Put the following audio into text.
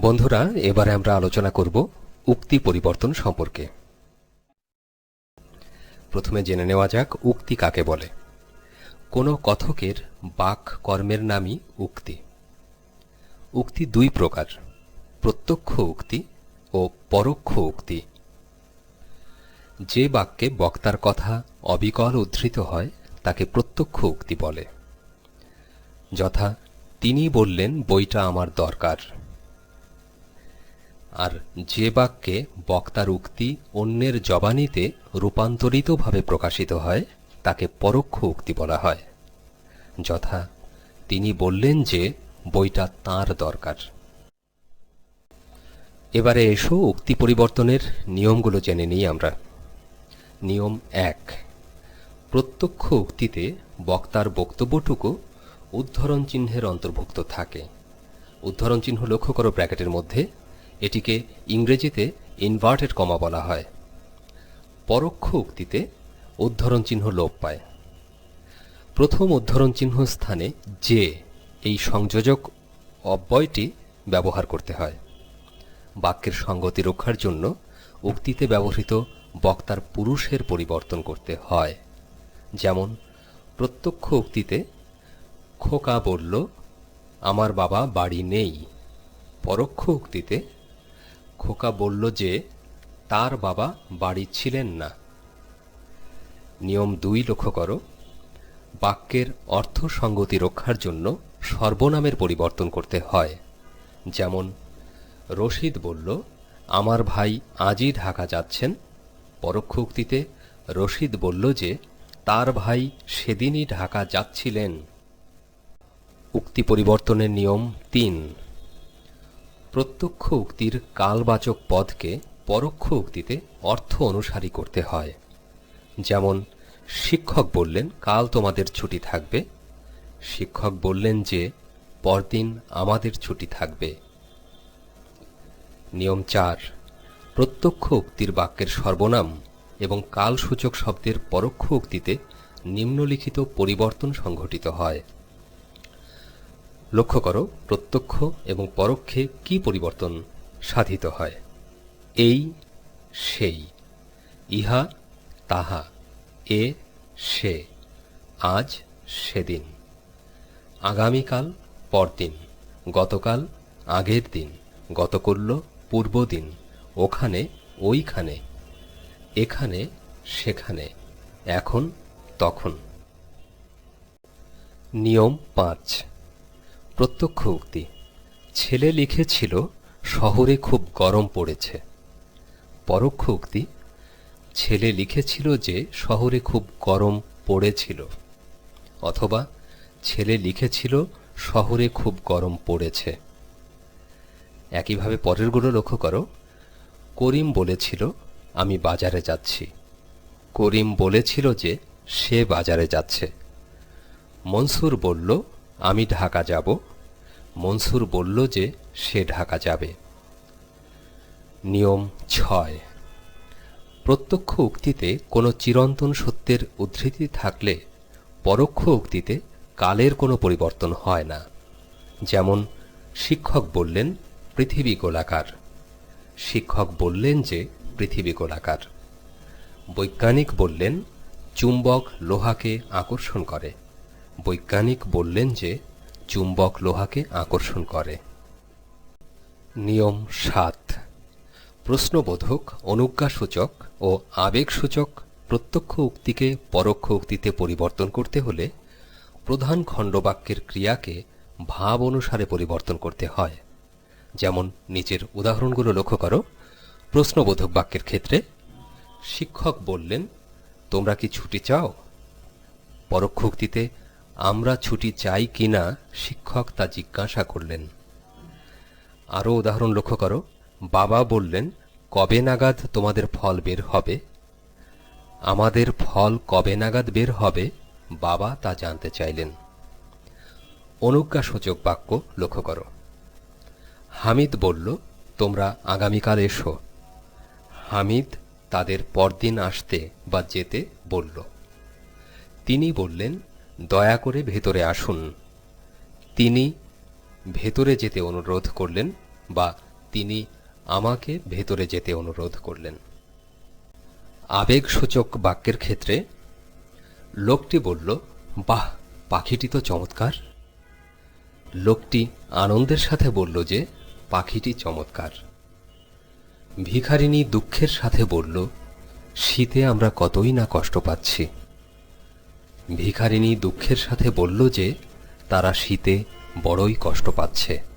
বন্ধুরা, এবারে আমরা আলোচনা করব উক্তি পরিবর্তন সম্পর্কে। প্রথমে জেনে নেওয়া যাক উক্তি কাকে বলে। কোনো কথকের বাক কর্মের নামই উক্তি। উক্তি দুই প্রকার, প্রত্যক্ষ উক্তি ও পরোক্ষ উক্তি। যে বাক্যে বক্তার কথা অবিকল উদ্ধৃত হয়, তাকে প্রত্যক্ষ উক্তি বলে। যথা তিনি বললেন, বইটা আমার দরকার। আর যে বাক্যে বক্তার উক্তি অন্যের জবানিতে রূপান্তরিতভাবে প্রকাশিত হয়, তাকে পরোক্ষ উক্তি বলা হয়। যথা তিনি বললেন যে, বইটা তার দরকার। এবারে এসো উক্তি পরিবর্তনের নিয়মগুলো জেনে নিই আমরা। নিয়ম এক, প্রত্যক্ষ উক্তিতে বক্তার বক্তব্যটুকু উদ্ধরণ চিহ্নের অন্তর্ভুক্ত থাকে। উদ্ধরণ চিহ্ন লক্ষ্য করো ব্র্যাকেটের মধ্যে। এটিকে ইংরেজিতে ইনভার্টেড কমা বলা হয়। পরোক্ষ উক্তিতে উদ্ধরণ চিহ্ন লোপ পায়। প্রথম উদ্ধরণ চিহ্ন স্থানে যে এই সংযোজক অব্যয়টি ব্যবহার করতে হয়। বাক্যের সঙ্গতি রক্ষার জন্য উক্তিতে ব্যবহৃত বক্তার পুরুষের পরিবর্তন করতে হয়। যেমন, প্রত্যক্ষ উক্তিতে, খোকা বলল, আমার বাবা বাড়ি নেই। পরোক্ষ উক্তিতে খোকা বলল যে, তার বাবা বাড়ি ছিলেন না। নিয়ম দুই লক্ষ্য করো। বাক্যের অর্থ সঙ্গতি রক্ষার জন্য সর্বনামের পরিবর্তন করতে হয়। যেমন, রশিদ বলল, আমার ভাই আজই ঢাকা যাচ্ছেন। পরোক্ষ উক্তিতে রশিদ বলল যে, তার ভাই সেদিনই ঢাকা যাচ্ছিলেন। উক্তি পরিবর্তনের নিয়ম তিন। প্রত্যক্ষ উক্তির কালবাচক পদকে পরোক্ষ উক্তিতে অর্থ অনুসারী করতে হয়। যেমন, শিক্ষক বললেন, কাল তোমাদের ছুটি থাকবে। শিক্ষক বললেন যে, পরদিন আমাদের ছুটি থাকবে। নিয়ম চার, প্রত্যক্ষ উক্তির বাক্যের সর্বনাম এবং কালসূচক শব্দের পরোক্ষ উক্তিতে নিম্নলিখিত পরিবর্তন সংঘটিত হয়। লক্ষ্য করো প্রত্যক্ষ এবং পরোক্ষে কি পরিবর্তন সাধিত হয়। এই, সেই। ইহা, তাহা। এ, সে। আজ, সেদিন। আগামীকাল, পরদিন। গতকাল, আগের দিন। গতকল্য, পূর্বদিন। ওখানে, ওইখানে। এখানে, সেখানে। এখন, তখন। নিয়ম পাঁচ। প্রত্যক্ষ উক্তি। ছেলে লিখেছিল, শহরে খুব গরম পড়েছে। পরোক্ষ উক্তি, ছেলে লিখেছিল যে শহরে খুব গরম পড়েছিল। অথবা, ছেলে লিখেছিল, শহরে খুব গরম পড়েছে। একইভাবে পরেরগুলো লক্ষ্য করো। করিম বলেছিল, আমি বাজারে যাচ্ছি। করিম বলেছিল যে, সে বাজারে যাচ্ছে। মনসুর বলল, আমি ঢাকা যাব। মনসুর বলল যে সে ঢাকা যাবে। নিয়ম ছয়। প্রত্যক্ষ উক্তিতে কোনো চিরন্তন সত্যের উদ্ধৃতি থাকলে পরোক্ষ উক্তিতে কালের কোনো পরিবর্তন হয় না। যেমন শিক্ষক বললেন, পৃথিবী গোলাকার। শিক্ষক বললেন যে, পৃথিবী গোলাকার। বৈজ্ঞানিক বললেন, চুম্বক লোহাকে আকর্ষণ করে। বৈজ্ঞানিক বললেন যে চুম্বক লোহাকে আকর্ষণ করে। নিয়ম সাত। প্রশ্নবোধক, অনুজ্ঞাসূচক ও আবেগসূচক প্রত্যক্ষ উক্তিকে পরোক্ষ উক্তিতে পরিবর্তন করতে হলে প্রধান খণ্ডবাক্যের ক্রিয়াকে ভাব অনুসারে পরিবর্তন করতে হয়। যেমন নিচের উদাহরণগুলো লক্ষ্য করো। প্রশ্নবোধক বাক্যের ক্ষেত্রে, শিক্ষক বললেন, তোমরা কি ছুটি চাও? পরোক্ষ উক্তিতে আমরা ছুটি চাই কিনা শিক্ষক তা জিজ্ঞাসা করলেন। আরও উদাহরণ লক্ষ্য করো। বাবা বললেন, কবে নাগাদ তোমাদের ফল বের হবে? আমাদের ফল কবে নাগাদ বের হবে? বাবা তা জানতে চাইলেন। অনুজ্ঞাসূচক বাক্য লক্ষ্য করো। হামিদ বলল, তোমরা আগামীকাল এসো। হামিদ তাদের পরদিন আসতে বা যেতে বলল। তিনি বললেন দয়া করে ভেতরে আসুন। তিনি ভেতরে যেতে অনুরোধ করলেন বা তিনি আমাকে ভেতরে যেতে অনুরোধ করলেন। আবেগসূচক বাক্যের ক্ষেত্রে লোকটি বলল, বাহ, পাখিটি তো চমৎকার। লোকটি আনন্দের সাথে বলল যে, পাখিটি চমৎকার। ভিখারিনী দুঃখের সাথে বলল, শীতে আমরা কতই না কষ্ট পাচ্ছি। ভিখারিনী দুঃখের সাথে বলল যে তারা শীতে বড়ই কষ্ট পাচ্ছে।